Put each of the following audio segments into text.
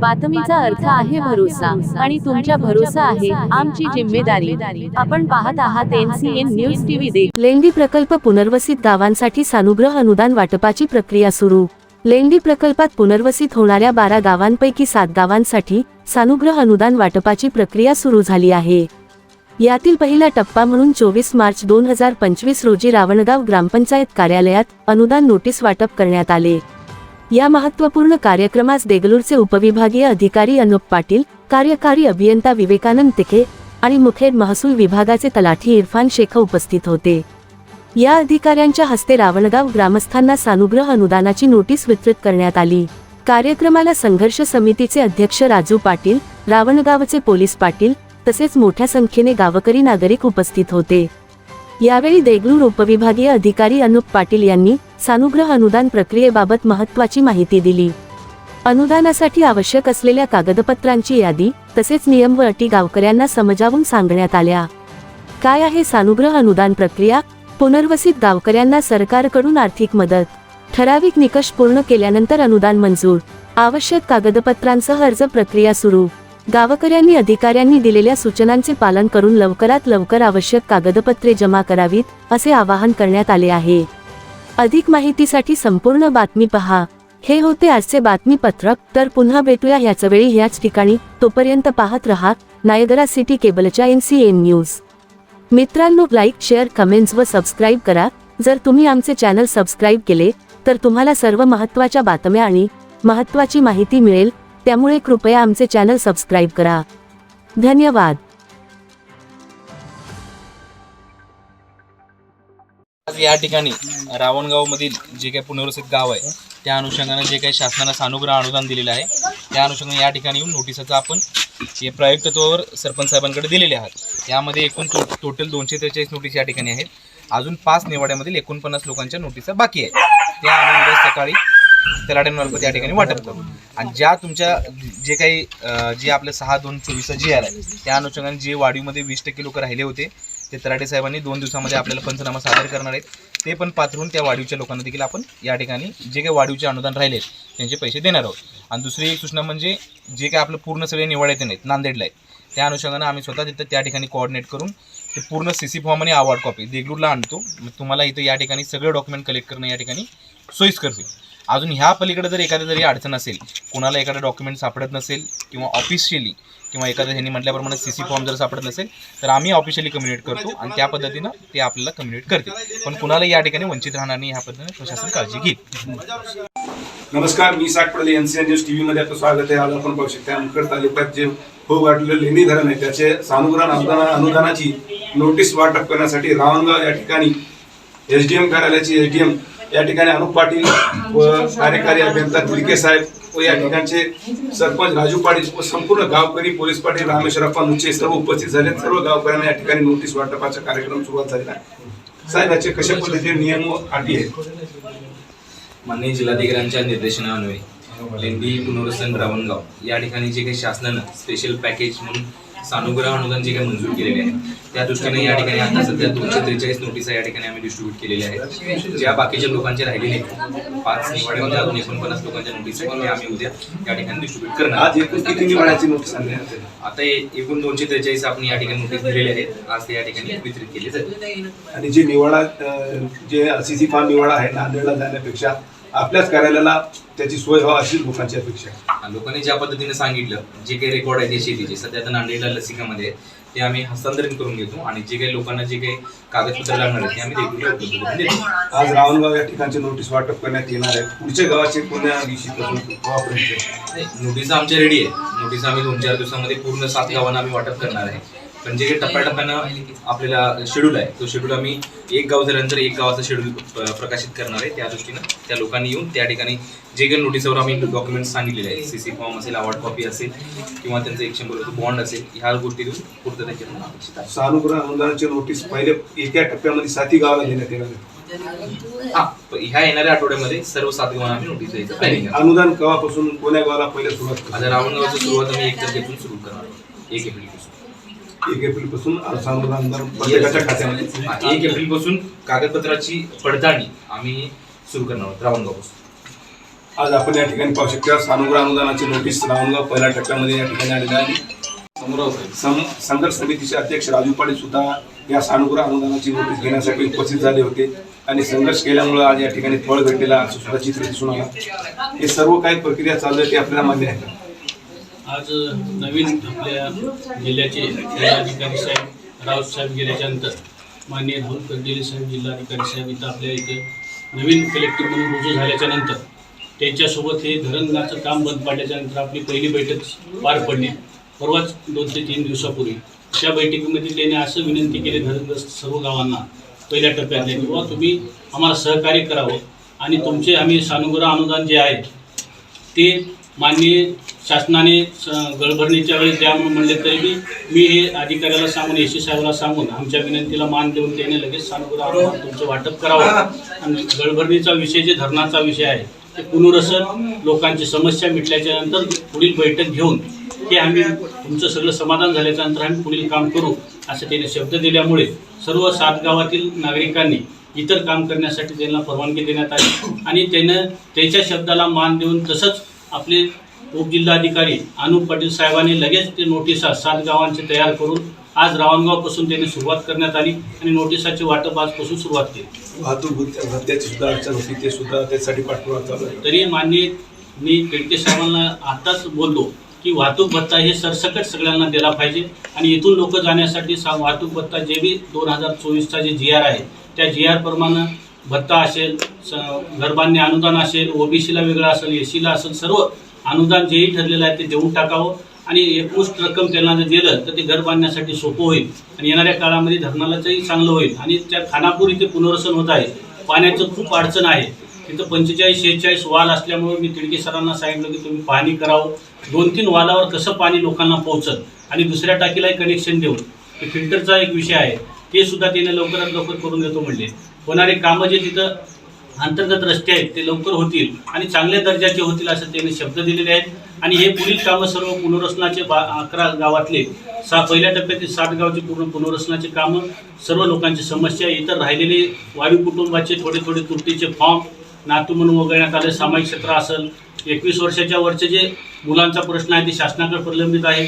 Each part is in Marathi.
बातमीचा अर्थ आहे भरोसा आणि तुमच्या भरोसा आहे आमची जिम्मेदारी. आपण पाहत आहात एनसीएन न्यूज टीव्ही देख लेंडी प्रकल्प पुनर्वसित गावांसाठी सानुग्रह अनुदान वाटपाची प्रक्रिया सुरू. लेंडी प्रकल्पात पुनर्वसित होणाऱ्या बारा गावांपैकी सात गावांसाठी सानुग्रह अनुदान वाटपाची प्रक्रिया सुरू झाली आहे. यातील पहिला टप्पा म्हणून चोवीस मार्च दोन हजार पंचवीस रोजी रावणगाव ग्रामपंचायत कार्यालयात अनुदान नोटीस वाटप करण्यात आले. या महत्त्वपूर्ण कार्यक्रमास देगलूरचे उपविभागीय अधिकारी अनुप पाटील कार्यकारी अभियंता विवेकानंद तिखे आणि मुखेड महसूल विभागाचे तलाठी इरफान शेख उपस्थित होते. या अधिकाऱ्यांच्या हस्ते रावणगाव ग्रामस्थांना सानुग्रह अनुदानाची नोटीस वितरित करण्यात आली. कार्यक्रमाला संघर्ष समितीचे अध्यक्ष राजू पाटील रावणगावचे पोलीस पाटील तसेच मोठ्या संख्येने गावकरी नागरिक उपस्थित होते. यावेळी देगलूर उपविभागीय अधिकारी अनुप पाटील यांनी सानुग्रह अनुदान प्रक्रियेबाबत महत्त्वाची माहिती दिली. अनुदानासाठी आवश्यक असलेल्या कागदपत्रांची यादी तसेच नियम व अटी गावकऱ्यांना समजावून सांगण्यात आल्या. काय आहे सानुग्रह अनुदान प्रक्रिया? पुनर्वसित गावकऱ्यांना सरकारकडून आर्थिक मदत. ठराविक निकष पूर्ण केल्यानंतर अनुदान मंजूर. आवश्यक कागदपत्रांसह अर्ज प्रक्रिया सुरू. गावकऱ्यांनी अधिकाऱ्यांनी दिलेल्या सूचनांचे पालन करून लवकरात लवकर आवश्यक कागदपत्रे जमा करावीत असे आवाहन करण्यात आले आहे. अधिक माहितीसाठी संपूर्ण बातमी पहा. हे होते आजचे बातमीपत्रक. तर पुन्हा भेटूया ह्याच वेळी ह्याच ठिकाणी. तोपर्यंत पाहत रहा नायगरा सिटी केबलच्या एन सी एन न्यूज. मित्रांनो लाईक शेअर कमेंट्स व सबस्क्राईब करा. जर तुम्ही आमचे चॅनल सबस्क्राईब केले तर तुम्हाला सर्व महत्त्वाच्या बातम्या आणि महत्त्वाची माहिती मिळेल. त्यामुळे कृपया आमचे चॅनल सबस्क्राईब करा. धन्यवाद. या ठिकाणी रावणगाव मधील जे काही पुनर्वसित गाव आहे त्या अनुषंगाने जे काही शासनानं सानुग्रह अनुदान दिलेलं आहे त्या अनुषंगाने या ठिकाणी येऊन नोटिसाचा आपण हे प्रायोगिक तत्वावर सरपंच साहेबांकडे दिलेले आहात. यामध्ये एकूण टो टोटल दोनशे त्रेचाळीस नोटीस या ठिकाणी आहेत. अजून पाच निवाड्यामधील एकोणपन्नास लोकांच्या नोटिसा बाकी आहेत. त्या आम्ही उद्या सकाळी तलाट्यांमार्फत या ठिकाणी वाटप करू. आणि ज्या तुमच्या जे काही जे आपलं सहा दोन चोवीसचा जी आर आहे त्या अनुषंगाने जे वाडीमध्ये वीस टक्के लोक राहिले होते ते तराटे साहेबांनी दोन दिवसामध्ये आपल्याला पंचनामा सादर करणार आहेत. ते पण पाथरून त्या वाढीवच्या लोकांना देखील आपण या ठिकाणी जे काही वाढीवचे अनुदान राहिले त्यांचे पैसे देणार आहोत. आणि दुसरी एक सूचना म्हणजे जे काही आपलं पूर्ण सगळे निवाड्यात आहेत नांदेडला आहेत त्या अनुषंगानं आम्ही स्वतः तिथं त्या ठिकाणी कोऑर्डिनेट करून ते पूर्ण सी सी फॉर्म आणि अवॉर्ड कॉपी देगलूरला आणतो. मग तुम्हाला इथं या ठिकाणी सगळे डॉक्युमेंट कलेक्ट करणं या ठिकाणी सोयीस्कर होईल. अजून ह्या पलीकडे जर एखादं जरी अडचण असेल कोणाला एखादं डॉक्युमेंट सापडत नसेल किंवा ऑफिशियली किंवा एखाद्या ह्यांनी म्हटल्याप्रमाणे सी सी फॉर्म जर सापडत नसेल तर आम्ही ऑफिशियली कम्युनिकेट करतो आणि त्या पद्धतीनं ते आपल्याला कम्युनिकेट करते पण कुणाला या ठिकाणी वंचित राहणार नाही ह्या पद्धतीने प्रशासन काळजी घेईल. नमस्कार मी साठपडले एन न्यूज टी व्हीमध्ये आपलं स्वागत आहे. आज आपण पाहू शकता अंकड तालुक्यात जे हो गाठलेलं लेणी धरण आहे त्याचे सानुग्रहण अनुदान अनुदानाची नोटीस वाटप करण्यासाठी रावणगाव या ठिकाणी एस डी एम कार्यालयाची एस डी एम या ठिकाणी अनुप पाटील व कार्यकारी अभियंता तिरके साहेब व या ठिकाणचे सरपंच राजू पाटील व संपूर्ण गावकरी पोलीस पाटील रामेश्वरप्पा मुचे सर्व उपस्थित झाले. सर्व गावकऱ्यांना या ठिकाणी नोटीस वाटपाचा कार्यक्रम सुरुवात झालेला आहे. साहेब याचे कशा पद्धतीने नियम व अटी आहेत? माननीय जिल्हाधिकाऱ्यांच्या निर्देशनान्वये लेंडी पुनर्वसन रावणगाव या ठिकाणी जे काही शासनानं स्पेशल पॅकेज म्हणून सानुग्रह अनुदान जे काही मंजूर केलेले आहे त्या दृष्टीने या ठिकाणी आता सध्या दोनशे त्रेचाळीस नोटिसा या ठिकाणी आम्ही डिस्ट्रीब्यूट केलेल्या आहेत. ज्या बाकीच्या लोकांचे राहिलेले पाच निवाड्यामध्ये अजून एकोणपन्नास लोकांच्या नोटीस आहेत आम्ही उद्या या ठिकाणी डिस्ट्रीब्यूट करणार आज एकूण किती निवडायची नोटीस? आता एकूण दोनशे त्रेचाळीस आपण या ठिकाणी नोटीस दिलेले आहेत. आज ते या ठिकाणी वितरित केले जातील आणि जे निवाडा जे सीसी फार्म निवाडा आहे नांदेडला जाण्यापेक्षा आपल्याच कार्यालयाला त्याची सोय व्हावी अशी लोकांची अपेक्षा आहे. लोकांनी ज्या पद्धतीने सांगितलं जे काही रेकॉर्ड आहे ते शेतीचे सध्या आता नांदेडला लसिकामध्ये ते आम्ही हस्तांतरित करून घेतो आणि जे काही लोकांना जे काही कागदपत्र लागणार आहेत ते आम्ही रेग्युलर उपलब्ध करून देतो. आज रावणगाव या ठिकाणचे नोटीस वाटप करण्यात येणार आहे. पुढच्या गावाचे कोण्या दिवशी नाही, नोटीस आमच्या रेडी आहे नोटीस आम्ही दोन चार दिवसामध्ये पूर्ण सात गावांना आम्ही वाटप करणार आहे. पण जे काही टप्प्याटप्प्यानं आपल्याला शेड्यूल आहे. तो शेड्यूल आम्ही एक गाव झाल्यानंतर एक गावाचं शेड्यूल प्रकाशित करणार आहे. त्या दृष्टीनं त्या लोकांनी येऊन त्या ठिकाणी जे काही नोटीसवर आम्ही डॉक्युमेंट्स सांगितलेले आहेत. सी सी फॉर्म असेल अवॉर्ड कॉपी असेल किंवा त्यांचं एक शंभर बॉन्ड असेल ह्या गोष्टी देऊन पूर्तता करणं अपेक्षित आहे. सानुग्रह अनुदानाची नोटीस पहिले एका टप्प्यामध्ये साती गावाला देण्यात येणार आहे हा ह्या येणाऱ्या आठवड्यामध्ये सर्व सात गावांना आम्ही नोटीस द्यायचं प्लॅनिंग आहे अनुदान केव्हापासून कोण्या गावाला पहिले सुरुवात आता रावणगावची सुरुवात आम्ही एक तारखेपासून सुरू करणार एक एप्रिलपासून एक एप्रिलपासून अनुदान प्रत्येकाच्या खात्यामध्ये हा, एक एप्रिलपासून कागदपत्राची पडताळणी आम्ही सुरू करणार आहोत. रावणगावपासून आज आपण या ठिकाणी पाहू शकता सानुग्रह अनुदानाची नोटीस रावणगाव पहिल्या टप्प्यामध्ये या ठिकाणी आलेली आहे. सं- संघर्ष समितीचे अध्यक्ष राजू पाटील सुद्धा या सानुग्रह अनुदानाची नोटीस घेण्यासाठी उपस्थित झाले होते. आणि संघर्ष केल्यामुळे आज या ठिकाणी फळ भेटलेला असं सुद्धा चित्र दिसून आला. हे सर्व काही प्रक्रिया चालू आहे ते आपल्याला मान्य आहे. आज नवीन आपल्या जिल्ह्याचे जिल्हाधिकारी साहेब राऊत साहेब गेल्याच्यानंतर माननीय राहुल कर्डिले साहेब जिल्हाधिकारी साहेब इथं आपल्या इथं नवीन कलेक्टर म्हणून रुजू झाल्याच्यानंतर त्यांच्यासोबत हे धरणगाचं काम बंद पाडल्याच्यानंतर आपली पहिली बैठक पार पडली. परवाच दोन ते तीन दिवसापूर्वी त्या बैठकीमध्ये त्यांनी असं विनंती केली धरणग्रस्त सर्व गावांना पहिल्या टप्प्यातल्या किंवा तुम्ही आम्हाला सहकार्य करावं आणि तुमचे आम्ही सानुग्रह अनुदान जे आहे ते माननीय शासनाने गळभरणीच्या वेळेस द्या म्हणले तरी बी मी हे अधिकाऱ्याला सांगून एस साहेबाला सांगून आमच्या विनंतीला मान देऊन त्याने लगेच सानुग्रह तुमचं वाटप करावं. आणि गळभरणीचा विषय जे धरणाचा विषय आहे ते पुनर्वसन लोकांची समस्या मिटल्याच्या नंतर पुढील बैठक घेऊन की आम्ही तुमचं सगळं समाधान झाल्याच्यानंतर आम्ही पुढील काम करू असं त्याने शब्द दिल्यामुळे सर्व सात गावातील नागरिकांनी इतर काम करण्यासाठी त्यांना परवानगी देण्यात आली. आणि त्यानं त्याच्या शब्दाला मान देऊन तसंच आपले उपजिल्हाधिकारी अनुप पाटील साहेबांनी लगेच ते नोटिसा सात गावांचे तयार करून आज रावणगावपासून त्यांनी सुरुवात करण्यात आली आणि नोटिसाचे वाटप आजपासून सुरुवात केली. वाहतूक सुद्धा अडचण होती ते सुद्धा त्यासाठी आहे. तरी माननीय मी टिळके साहेबांना आताच बोललो की वाहतूक भत्ता हे सरसकट सगळ्यांना दिला पाहिजे आणि इथून लोक जाण्यासाठी सा वाहतूक भत्ता जे बी दोन हजार चोवीसचा जे जी आर आहे त्या जी आर प्रमाणे भत्ता असेल स घरबांधणी अनुदान असेल ओबीसीला वेगळं असेल एस सीला असेल सर्व अनुदान जेही ठरलेलं आहे ते देऊन टाकावं. आणि एकमुष्ट रक्कम त्यांना जर दिलं तर ते घर बांधण्यासाठी सोपं होईल. आणि येणाऱ्या काळामध्ये धरणालाचंही चांगलं होईल. आणि त्या खानापूर इथे पुनर्वसन होत आहे. पाण्याचं खूप अडचण आहे. तिथं पंचेचाळीस शेहेचाळीस वाल असल्यामुळे मी तिडके सरांना सांगितलं की तुम्ही पाणी करावं. दोन तीन वालावर कसं पाणी लोकांना पोहोचल? आणि दुसऱ्या टाकीलाही कनेक्शन देऊन. ते फिल्टरचा एक विषय आहे. ते सुद्धा त्याने लवकरात लवकर करून देतो म्हणले. होणारे कामं जे तिथं अंतर्गत रस्ते आहेत ते लवकर होतील आणि चांगल्या दर्जाचे होतील असं त्यांनी शब्द दिलेले आहेत. आणि हे पुढील कामं सर्व पुनर्वसनाचे बा अकरा गावातले सा पहिल्या टप्प्यातील सात गावचे पूर्ण पुनर्वसनाचे कामं सर्व लोकांची समस्या इतर राहिलेले वायू कुटुंबाचे थोडे थोडे तुरटीचे फॉर्म नातू म्हणून वगळण्यात आले सामायिक क्षेत्र असेल एकवीस वर्षाच्या वरचे जे मुलांचा प्रश्न आहे ते शासनाकडे प्रलंबित आहे.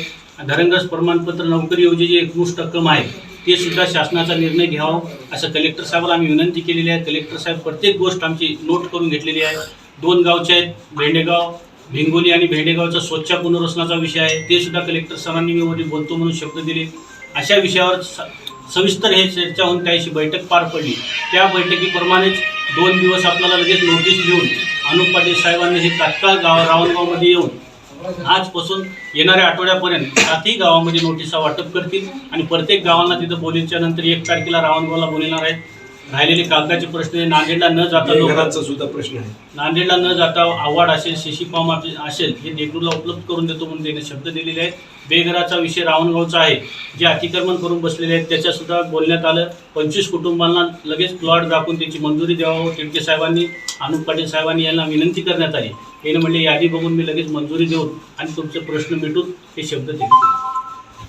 धरणग्रस्त प्रमाणपत्र नोकरी योजनेची जी एकमुष्ट रक्कम आहे ते सुद्धा शासनाचा निर्णय घ्यावा असं कलेक्टर साहेबाला आम्ही विनंती केलेली आहे. कलेक्टर साहेब प्रत्येक गोष्ट आमची नोट करून घेतलेली आहे. दोन गावचे आहेत भेंडेगाव भिंगोली आणि भेंडेगावचा स्वच्छ पुनर्वसनाचा विषय आहे. ते सुद्धा कलेक्टर सरांनी मी मध्ये बोलतो म्हणून शब्द दिले. अशा विषयावर स- सविस्तर हे चर्चा होऊन त्याशी बैठक पार पडली. त्या बैठकीप्रमाणेच दोन दिवस आपल्याला लगेच नोटीस देऊन अनुप पाटील साहेबांनी हे तात्काळ गाव रावणगावमध्ये येऊन आजपासून येणाऱ्या आठवड्यापर्यंत सातही गावामध्ये नोटिसा वाटप करतील आणि प्रत्येक गावांना तिथं बोलीच्या नंतर एक तारखेला रावणगावला बोलणार आहेत. राहिलेले कागदाचे प्रश्न हे नांदेडला न जाता लोक घराचा सुद्धा प्रश्न आहे. नांदेडला न जाता आव्हाड असेल शिशी फॉर्म असेल हे देगलूरला उपलब्ध करून देतो म्हणून त्याने शब्द दिलेले आहेत. बेघराचा विषय रावणगावचा आहे. जे अतिक्रमण करून बसलेले आहेत त्याच्या सुद्धा बोलण्यात आलं. पंचवीस कुटुंबांना लगेच प्लॉट दाखवून त्याची मंजुरी द्यावं. तिडके साहेबांनी अनुप पाटील साहेबांनी यांना विनंती करण्यात आली. याने म्हणले यादी बघून मी लगेच मंजुरी देऊन आणि तुमचे प्रश्न मिटून हे शब्द दिले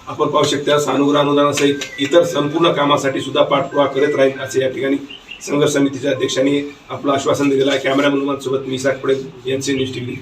आपण पाहू शकता सानुग्रह अनुदानासहित इतर संपूर्ण कामासाठी सुद्धा पाठपुरावा करत राहील असे या ठिकाणी संघर्ष समितीच्या अध्यक्षांनी आपलं आश्वासन दिलेलं आहे. कॅमेरामॅन सोबत मी साठ पडेल यांचे न्यूज टीव्ही